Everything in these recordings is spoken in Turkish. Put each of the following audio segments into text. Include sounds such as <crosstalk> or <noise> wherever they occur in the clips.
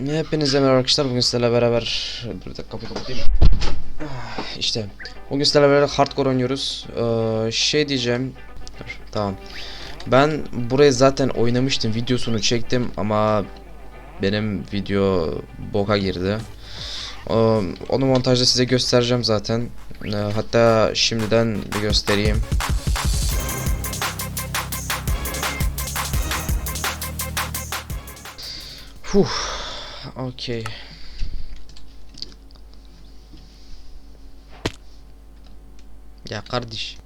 Hepinize merhaba arkadaşlar. Bugün sizlerle beraber bir dakika kapıyı kapatayım. Ah, İşte bugün sizlerle beraber hardcore oynuyoruz. Ee, şey diyeceğim. Tamam. Ben burayı zaten oynamıştım. Videosunu çektim ama benim video boka girdi. Ee, onu montajda size göstereceğim zaten. Ee, hatta şimdiden bir göstereyim. Fuh. Okey. Ya kardeş.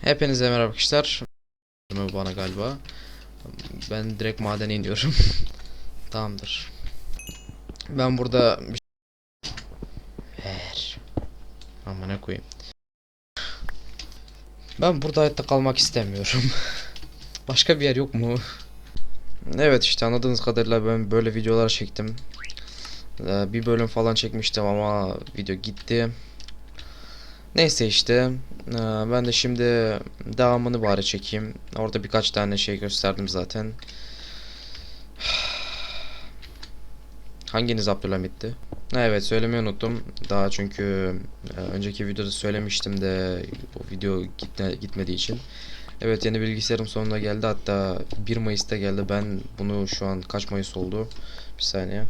Hepinize merhaba arkadaşlar. Bana galiba. Ben direkt madene iniyorum. <laughs> Tamamdır. Ben burada bir Ver. Amına koyayım. Ben burada hayatta kalmak istemiyorum. <laughs> Başka bir yer yok mu? Evet işte anladığınız kadarıyla ben böyle videolar çektim. Ee, bir bölüm falan çekmiştim ama video gitti. Neyse işte ee, ben de şimdi devamını bari çekeyim. Orada birkaç tane şey gösterdim zaten. Hanginiz Abdülhamit'ti? Evet söylemeyi unuttum. Daha çünkü e, önceki videoda söylemiştim de o video gitme, gitmediği için. Evet yeni bilgisayarım sonunda geldi. Hatta 1 Mayıs'ta geldi. Ben bunu şu an kaç Mayıs oldu? Bir saniye.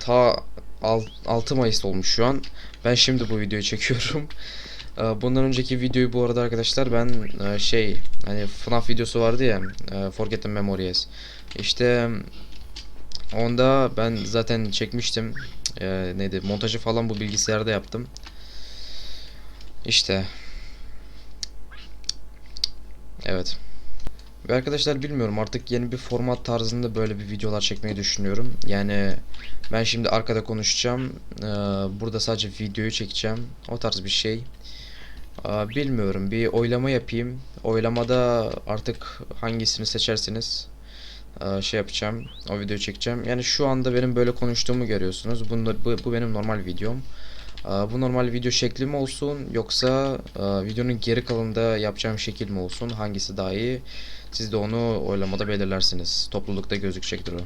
Ta al- 6 Mayıs olmuş şu an. Ben şimdi bu videoyu çekiyorum. <laughs> Ee, Bundan önceki videoyu bu arada arkadaşlar ben e, şey hani FNAF videosu vardı ya e, Forgotten Memories. İşte onda ben zaten çekmiştim. E, neydi montajı falan bu bilgisayarda yaptım. İşte Evet. Ve arkadaşlar bilmiyorum artık yeni bir format tarzında böyle bir videolar çekmeyi düşünüyorum. Yani ben şimdi arkada konuşacağım. Burada sadece videoyu çekeceğim. O tarz bir şey. Bilmiyorum bir oylama yapayım. Oylamada artık hangisini seçersiniz ee, şey yapacağım. O videoyu çekeceğim. Yani şu anda benim böyle konuştuğumu görüyorsunuz. Bunda, bu, bu benim normal videom. Ee, Bu normal video şekli mi olsun yoksa e, videonun geri kalanında yapacağım şekil mi olsun hangisi daha iyi siz de onu oylamada belirlersiniz toplulukta gözükecektir o.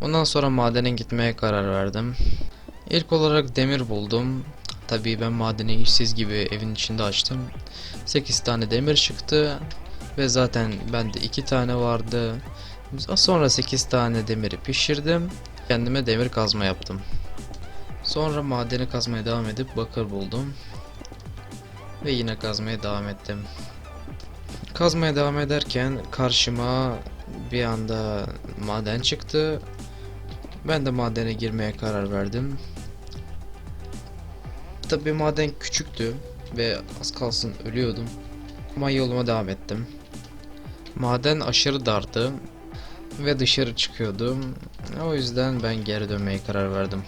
Ondan sonra madene gitmeye karar verdim. İlk olarak demir buldum. Tabii ben madeni işsiz gibi evin içinde açtım. 8 tane demir çıktı ve zaten bende 2 tane vardı. Sonra 8 tane demiri pişirdim. Kendime demir kazma yaptım. Sonra madeni kazmaya devam edip bakır buldum. Ve yine kazmaya devam ettim. Kazmaya devam ederken karşıma bir anda maden çıktı. Ben de madene girmeye karar verdim. Tabi maden küçüktü ve az kalsın ölüyordum. Ama yoluma devam ettim. Maden aşırı dardı ve dışarı çıkıyordum. O yüzden ben geri dönmeye karar verdim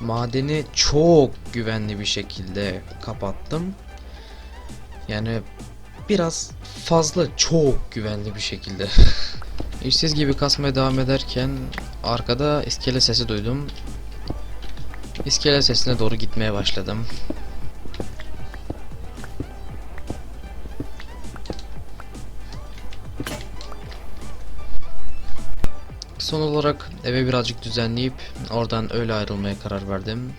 madeni çok güvenli bir şekilde kapattım. Yani biraz fazla çok güvenli bir şekilde. <laughs> İşsiz gibi kasmaya devam ederken arkada iskele sesi duydum. İskele sesine doğru gitmeye başladım. Son olarak eve birazcık düzenleyip oradan öyle ayrılmaya karar verdim.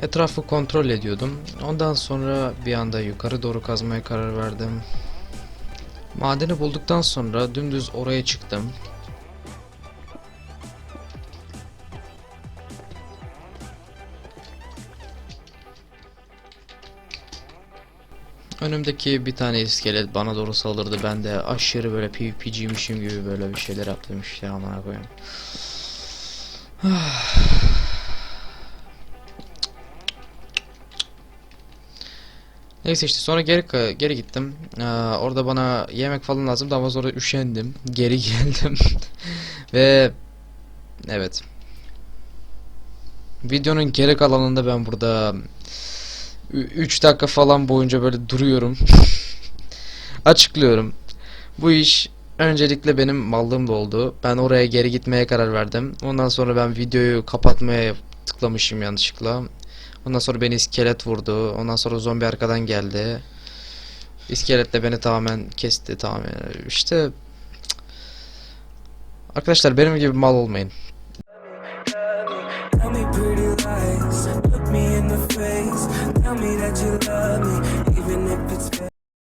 Etrafı kontrol ediyordum. Ondan sonra bir anda yukarı doğru kazmaya karar verdim. Madeni bulduktan sonra dümdüz oraya çıktım. Önümdeki bir tane iskelet bana doğru saldırdı. Ben de aşırı böyle PvP'ciymişim gibi böyle bir şeyler yaptım işte amına koyayım. <sighs> Neyse işte sonra geri geri gittim. Ee, orada bana yemek falan lazımdı ama sonra üşendim. Geri <laughs> geldim. Ve evet. Videonun geri kalanında ben burada 3 dakika falan boyunca böyle duruyorum. <laughs> Açıklıyorum. Bu iş öncelikle benim mallığımda oldu. Ben oraya geri gitmeye karar verdim. Ondan sonra ben videoyu kapatmaya tıklamışım yanlışlıkla. Ondan sonra beni iskelet vurdu. Ondan sonra zombi arkadan geldi. İskelet de beni tamamen kesti tamamen. İşte Arkadaşlar benim gibi mal olmayın. That you love me,